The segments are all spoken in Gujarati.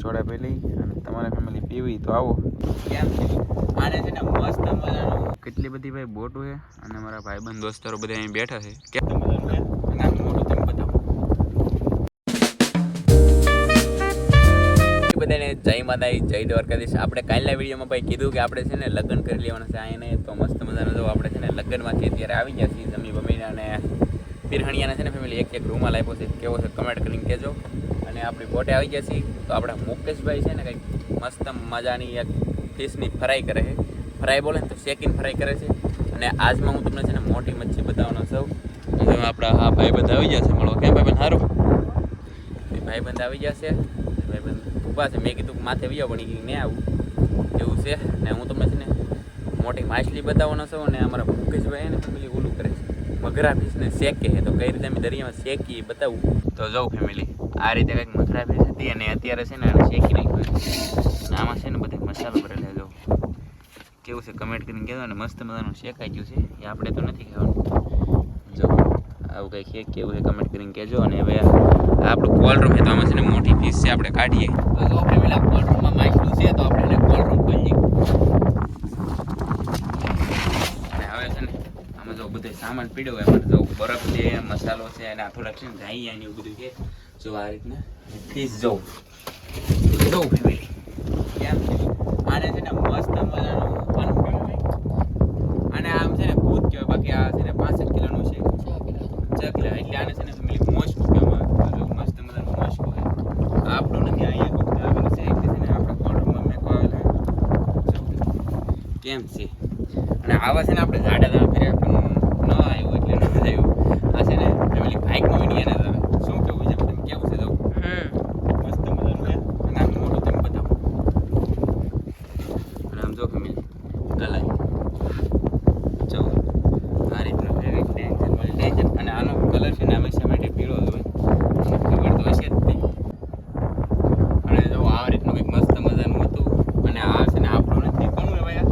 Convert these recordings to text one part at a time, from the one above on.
સોડા પી લઈ અને તમારા ફેમિલી પીવી તો આવો. કેમ છે? આને છે ને મસ્ત મજાનું કેટલી બધી ભાઈ બોટો છે અને મારા ભાઈબંધ દોસ્તારો બધા અહીં બેઠા છે. કે મસ્ત મજાનું છે અને મોઢું તમે બતાવો. બધાને જય માતા જય દ્વારકાધીશ. આપણે કાલના વિડીયોમાં ભાઈ કીધું કે આપણે છે ને લગ્ન કરી લેવાના છે આને તો મસ્ત મજાનો જો આપણે છે ને લગ્નમાંથી અત્યારે આવી ગયા છીએ જમી બમીને અને પીરહણિયાના છે ને ફેમિલી એક એક રૂમાલ આપ્યો છે. કેવો છે કમેન્ટ કરીને કહેજો. અને આપણી બોટે આવી ગયા છીએ તો આપણા મુકેશભાઈ છે ને કંઈક મસ્ત મજાની એક ફિશની ફ્રાય કરે છે. ફ્રાય બોલે ને તો શેકીને ફ્રાય કરે છે. અને આજમાં હું તમને છે ને મોટી મચ્છી બતાવવાનો છું. હવે આપણા હા ભાઈબંધ આવી ગયા છે. મળો. કેમ ભાઈબંધ? સારું ભાઈબંધ આવી ગયા છે. ભાઈબંધ ઊભા છે. મેં કીધું માથે આવી જાવ પણ એ નહીં આવું. એવું છે. ને હું તમને છે ને મોટી માછલી બતાવવાનો છું. અને અમારા મુકેશભાઈ છે મગરા ફિશને શેકે છે તો કઈ રીતે અમે દરિયામાં શેકીએ એ બતાવું. તો જાઉં ફેમિલી આ રીતે કંઈક મગરા ફિશ હતી અને અત્યારે છે ને આને શેકી નાખ્યું અને આમાં છે ને બધે મસાલો ભરેલા જો. કેવું છે કમેન્ટ કરીને કહેજો અને મસ્ત મજાનું શેકાઈ ગયું છે એ આપણે તો નથી ખાવાનું. જો આવું કંઈક છે કેવું છે કમેન્ટ કરીને કહેજો અને હવે આપણું કોલરૂમ રૂમ છે તો આમાં છે ને મોટી ફીસ છે આપણે કાઢીએ. તો જો ફેમિલી કોલરૂમમાં માછલું છે તો આપણે કોલરૂમ કોલ્ડ રૂમ ખોલીએ અને હવે છે ને આમાં જો બધો સામાન પીડ્યો હોય એમાં જો બરફ છે, મસાલો છે, અને આ થોડાક છે ને એવું બધું છે. જો આ રીતના ફીસ જવું જવું ફેમિલી કેમ? આને છે ને મસ્ત મજાનું અને આમ છે ને ભૂત કહેવાય, બાકી આ છે ને પાસઠ કિલોનું છે. છ કિલો, એટલે આને છે ને ફેમિલી મોસ્ટ મસ્ત મજાનું મોસ્ટ હોય. આપણું નથી, અહીંયા આપણે કોર્ટમાં મેકો આવેલા કેમ છે? અને આવા છે ને આપણે ઝાડા ફેર્યા પણ ન આવ્યું એટલે ન આવ્યું આ છે ને ફેમિલી બાઇકમાં વિડીયા ના આવે શું કેવું છે તમે કેવું છે જો મસ્ત મજાનું છે અને આમ મોટું તમે બતાવો અને આમ જો ફેમિલી ગલાય જો આ રીતનું ફેવિક ટેન્શન વાળી ટેન્શન અને આનો કલર છે ને હંમેશા માટે પીળો જ હોય તમને ખબર તો હશે જ તે અને જો આ રીતનું કંઈક મસ્ત મજાનું હતું અને આ છે ને આપણું નથી કોનું હે ભાઈ આ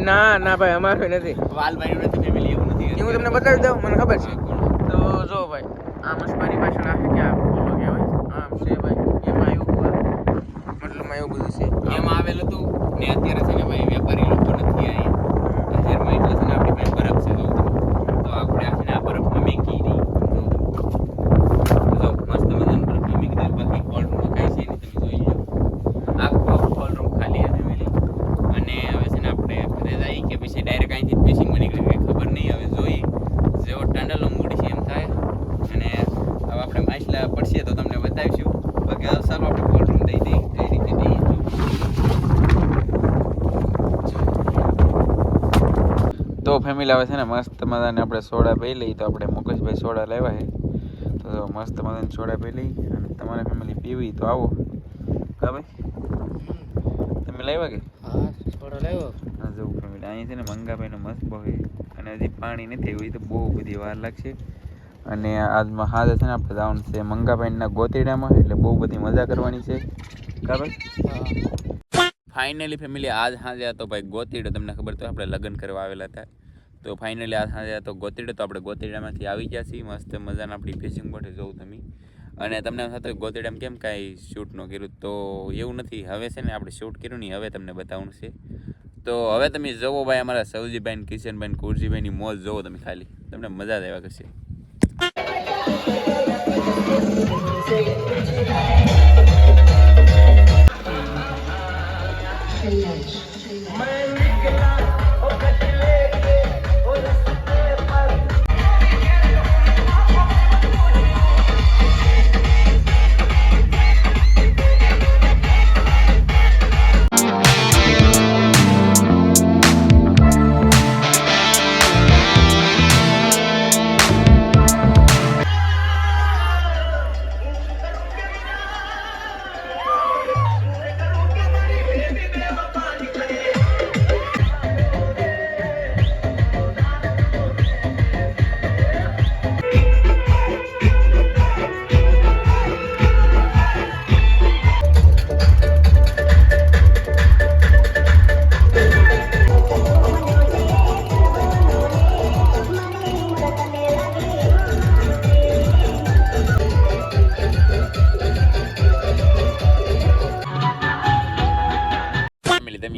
કોનું? ના ના ભાઈ અમારું નથી. વાલભાઈનું નથી ફેમિલી એવું નથી. હું તમને બતાવી દઉં મને ખબર છે હા, કોનું? તો જો ભાઈ આ મસ્કાની પાછળ આ કે આ ફોટો કહેવાય આમ છે ભાઈ એમાં આવ્યું હોય મતલબમાં એવું બધું છે એમાં આવેલું હતું ને અત્યારે છે ને ભાઈ વેપારી લોકો નથી અહીંયા અત્યારમાં એટલે છે ને આપણી પાસે બરફ છે જોઉં તમે તો આપણે આ છે ને આ બરફમાં મેકી દઈએ જોઉં તમે જો મસ્ત મજાનું બરફમાં મેકી દઈએ બાકી કોલ્ડ રૂમમાં કાંઈ છે નહીં તમે જોઈ લો આખો કોલ્ડ રૂમ ખાલી છે ફેમિલી અને હવે છે ને આપણે ઘરે જઈએ કે પછી ડાયરેક્ટ અહીંથી ફિશિંગમાં નીકળી કંઈ ખબર નહીં હવે જોઈએ જેવો ટનલનો મૂડ છે એમ થાય અને હવે આપણે માછલા પડશે તો તમને બતાવીશું. બાકી સારું ચાલો આપણે કોલ્ડ દઈ દઈએ કઈ રીતે દઈએ. તો ફેમિલી આવે છે ને મસ્ત મજાને આપણે સોડા પી લઈએ. તો આપણે મુકેશભાઈ સોડા લેવા છે. તો મસ્ત મજાની સોડા પી લઈ અને તમારે ફેમિલી પીવી તો આવો. હા ભાઈ? તમે લાવ્યા કે? હા સોડા લાવ્યો હા જવું ફેમિલી અહીં છે ને મંગાભાઈનો મસ્ત બહુ અને હજી પાણી નથી આવ્યું એ તો બહુ બધી વાર લાગશે. અને આજમાં હાજર છે ને આપણે જવાનું છે. મંગાભાઈના ગોતીડામાં એટલે બહુ બધી મજા કરવાની છે. બરાબર ફાઇનલી ફેમિલી આજ સાંજે તો ભાઈ ગોતીડો, તમને ખબર તો આપણે લગ્ન કરવા આવેલા હતા. તો ફાઇનલી આજ સાંજે તો ગોતીડો, તો આપણે ગોતીડામાંથી આવી ગયા છીએ. મસ્ત મજાના આપણી ફિશિંગ બોટે જોઉં તમે. અને તમને સાથે ગોતીડામાં કેમ કાંઈ શૂટ ન કર્યું? તો એવું નથી. હવે છે ને આપણે શૂટ કર્યું નહીં હવે તમને બતાવવાનું છે. તો હવે તમે જુઓ ભાઈ અમારા સૌજીભાઈ કિશનભાઈ કુરજીભાઈની મોજ જુઓ તમે ખાલી. તમને મજા જ આવ્યા કરશે. Thank you.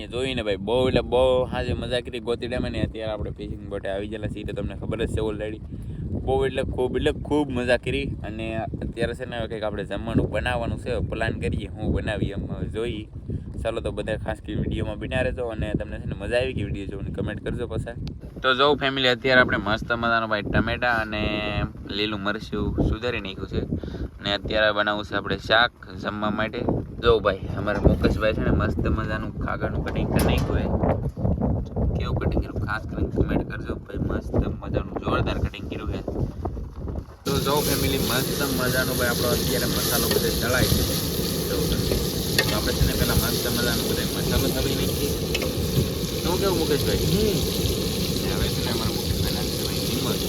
એટલે બહુ હાજે મજા કરી ગોતી ડેમે ને અત્યારે આપણે ફિશિંગ બોટે આવી ગયેલા છીએ તો તમને ખબર જ છે ઓલરેડી બહુ એટલે ખૂબ એટલે ખૂબ મજા કરી અને અત્યારે છે ને કંઈક આપણે જમવાનું બનાવવાનું છે પ્લાન કરીએ, હું બનાવી એમ જોઈ. ચાલો તો બધા ખાસ કરી વિડીયોમાં બિના રહેજો અને તમને છે ને મજા આવી ગઈ વીડિયો જોવાની. કમેન્ટ કરજો પાછા. તો જો ફેમિલી અત્યારે આપણે મસ્ત મજાનો ભાઈ ટમેટા અને લીલું મરચું સુધારી નાખ્યું છે. અને અત્યારે બનાવવું છે આપણે શાક જમવા માટે. જો ભાઈ, અમારા મુકેશભાઈ છે ને મસ્ત મજાનું કાગળનું કટિંગ કરી નાખ્યું હોય કેવું કટિંગ કર્યું? ખાસ કરીને કમેન્ટ કરજો. ભાઈ, મસ્ત મજાનું જોરદાર કટિંગ કર્યું છે. તો જો ફેમિલી મસ્ત મજાનું ભાઈ, આપણો અત્યારે મસાલો બધે ચડાય છે. તો આપણે છે ને પહેલાં મસ્ત મજાનું બધે મસાલો ચડી નાખીએ. શું કેવું મુકેશભાઈ? હવે છે ને અમારા મુકેશભાઈ નાખશે ભાઈ કિંમત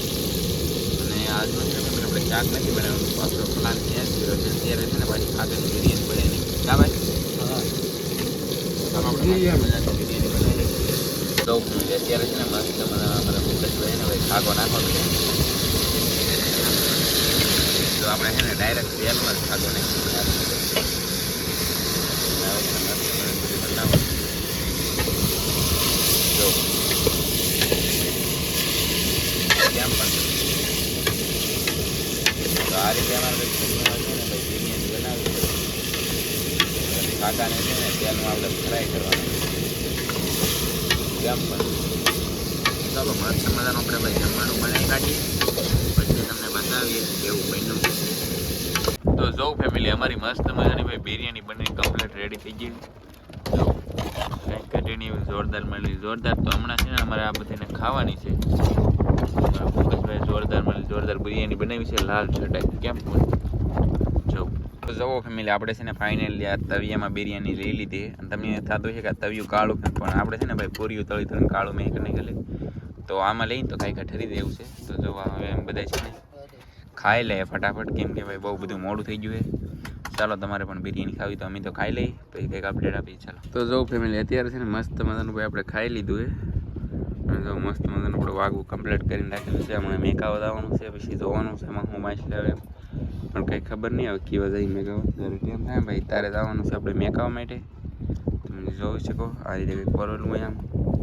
અને આજનો છે ને આપણે શાક નથી બનાવવાનું આપણો પ્લાન ચેન્જ છે અત્યારે છે ને પાછી ખાતરની બિરયાની બને નહીં કા ભાઈ આમ આપણે મસ્ત મજાની બિરયાની બનાવી તો અત્યારે છે ને મસ્ત મજાના અમારા મુકેશભાઈ ને ભાઈ ખાગો નાખવાનો છે તો આપણે છે ને ડાયરેક્ટ તેલમાં જ ખાધો નાખી હવે છે ને મસ્ત મજાનું બધું બનાવવાનું. જો કેમ પણ તો આ રીતે અમારે કંઈક જમવામાં છે ને ભાઈ બિરયાની બનાવી છે છે ને તેલમાં આપણે ફ્રાય કરવાનું. કેમ પણ ચાલો મસ્ત મજાનું આપણે ભાઈ જમવાનું બનાવી કાઢીએ. પછી તમને બતાવીએ કેવું બન્યું તો જો ફેમિલી અમારી મસ્ત મજાની ભાઈ બિરયાની બની કમ્પ્લીટ રેડી થઈ ગઈ. જો કંઈક કટીની જોરદાર મળી જોરદાર તો હમણાં છે ને અમારે આ બધાને ખાવાની છે. ફોકસભાઈ જોરદાર મળી જોરદાર બિરયાની બનાવી છે લાલ ચટાઈ કેમ પણ જો. તો જવો ફેમિલી આપણે છે ને ફાઇનલી આ તવિયામાં બિરયાની લઈ લીધી. અને તમને થતું છે કે આ તવિયું કાળું પણ આપણે છે ને ભાઈ પૂરીયું તળી તળીને કાળું મેં નહીં ગયેલી તો આમાં લઈને તો કાંઈ કાંઈ ઠરી દેવું છે. તો જો હવે એમ બધા છે ને ખાઈ લે ફટાફટ, કેમ કે ભાઈ બહુ બધું મોડું થઈ ગયું છે. ચાલો તમારે પણ બિરયાની ખાવી તો અમે તો ખાઈ લઈ પછી કંઈક અપડેટ આપીએ, ચાલો. તો જો ફેમિલી અત્યારે છે ને મસ્ત મજાનું ભાઈ આપણે ખાઈ લીધું છે. જો મસ્ત મજાનું આપણે વાગવું કમ્પ્લીટ કરીને રાખેલું છે. હમણાં મેકાવા જવાનું છે, પછી જોવાનું છે, એમાં હું માછલી આવે પણ કંઈ ખબર નહીં આવે કેવા જાય મેકાવા જ્યારે ટાઈમ થાય ભાઈ? તારે જવાનું છે આપણે મેકાવા માટે. તમે જોઈ શકો, આ રીતે કંઈક પરોલું આમ.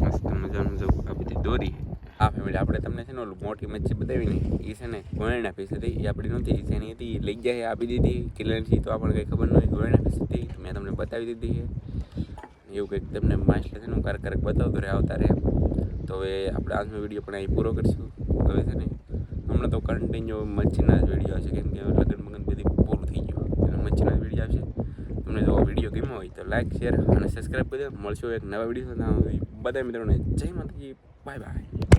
મસ્ત મજાનું જવું આ બધી દોરી. આ ફેમિલી આપણે તમને છે ને ઓલું મોટી મચ્છી બતાવીને એ છે ને ગોળીના પીસ હતી એ આપણી નહોતી જેની હતી એ લઈ ગયા આપી દીધી. કિલનથી તો આપણને કંઈ ખબર નહીં ગોળીના પીસ હતી, મેં તમને બતાવી દીધી છે. એવું કંઈક તમને માસ્ટર છે ને હું ક્યારેક બતાવતો રહે આવતા રહે તો હવે આપણે આજનો વીડિયો પણ અહીં પૂરો કરીશું. હવે છે ને હમણાં તો કન્ટિન્યુ મચ્છીના જ વીડિયો આવશે. કેમ કે લગ્ન મગન બધી પૂરું થઈ ગયું. એટલે મચ્છીના જ વીડિયો આવશે. તમને જો વીડિયો ગમ્યો હોય તો લાઈક શેર અને સબસ્ક્રાઈબ કરી દો. મળશું એક નવા વીડિયો બધા મિત્રોને જય માતાજી. Bye bye